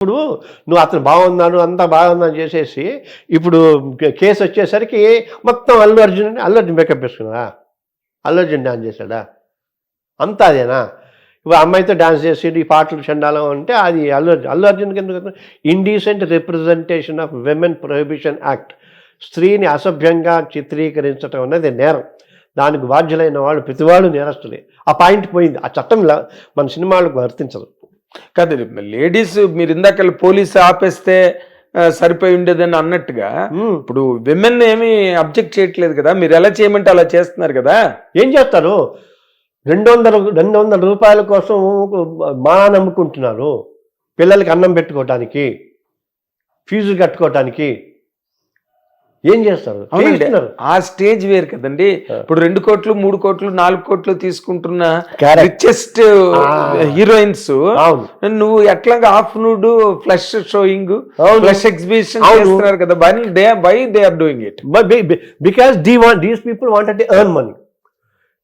ఇప్పుడు నువ్వు అతను బాగున్నాడు అంతా బాగున్నాను చేసేసి ఇప్పుడు కేసు వచ్చేసరికి మొత్తం అల్లు అర్జున్ అల్లు అర్జున్ మేకప్ వేసుకున్నా అల్లు అర్జున్ డాన్స్ చేశాడా? అంతా అదేనా? ఇప్పుడు అమ్మాయితో డాన్స్ చేసి ఈ పాటలు చెండాలం అంటే అది అల్లు అర్జున్ అల్లు అర్జున్కి ఎందుకు indecent representation of women prohibition act స్త్రీని అసభ్యంగా చిత్రీకరించడం అనేది నేరం. దానికి బాధ్యులైన వాళ్ళు ప్రతివాళ్ళు నేరస్తులే. ఆ పాయింట్ పోయింది. ఆ చట్టం మన సినిమాలకు వర్తించదు. కాదు లేడీస్ మీరు ఇందాక పోలీస్ ఆపేస్తే సరిపోయి ఉండేదని అన్నట్టుగా. ఇప్పుడు విమెన్ ఏమి అబ్జెక్ట్ చేయట్లేదు కదా మీరు ఎలా చేయమంటే అలా చేస్తున్నారు కదా? ఏం చేస్తారు? రెండు వందల రెండు వందల రూపాయల కోసం మానా నమ్ముకుంటున్నారు. పిల్లలకి అన్నం పెట్టుకోవటానికి ఫీజులు కట్టుకోవటానికి ఏం చేస్తారు. ఆ స్టేజ్ వేరు కదండి. ఇప్పుడు రెండు కోట్లు మూడు కోట్లు నాలుగు కోట్లు తీసుకుంటున్న. రిచెస్ట్. హీరోయిన్స్ నువ్వు ఎట్లాగా half nude flush showing. Flush exhibition. చేస్తున్నారు కదా by they by they are doing it because they want these people want earn money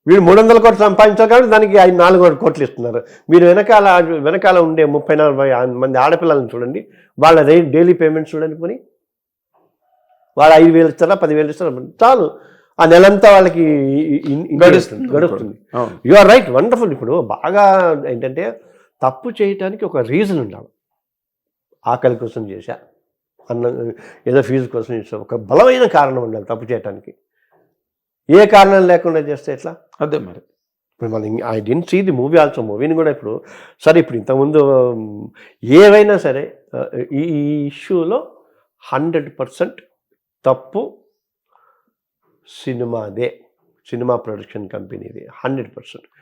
వీళ్ళు మూడు వందల కోట్లు సంపాదించారు కాబట్టి దానికి ఐదు నాలుగు వందల కోట్లు ఇస్తున్నారు మీరు వెనకాల వెనకాల ఉండే ముప్పై నలభై మంది ఆడపిల్లలను చూడండి వాళ్ళ డైలీ పేమెంట్స్ చూడండి పోనీ వాళ్ళు ఐదు వేలు ఇస్తారా పదివేలు ఇస్తారా? చాలు. ఆ నెలంతా వాళ్ళకి గడుస్తుంది. గడుస్తుంది. యు ఆర్ రైట్ వండర్ఫుల్ ఇప్పుడు బాగా ఏంటంటే తప్పు చేయటానికి ఒక రీజన్ ఉండాలి. ఆకలి కోసం చేశా అన్న ఏదో ఫీజు కోసం చేసా ఒక బలమైన కారణం ఉండాలి తప్పు చేయటానికి. ఏ కారణం లేకుండా చేస్తే ఎట్లా? అదే మరి. ఇప్పుడు మనం I didn't see the movie also మూవీని కూడా ఇప్పుడు సరే ఇప్పుడు ఇంతకుముందు ఏవైనా సరే ఈ ఇష్యూలో హండ్రెడ్ పర్సెంట్ తప్పు సినిమాదే సినిమా ప్రొడక్షన్ కంపెనీది హండ్రెడ్ పర్సెంట్.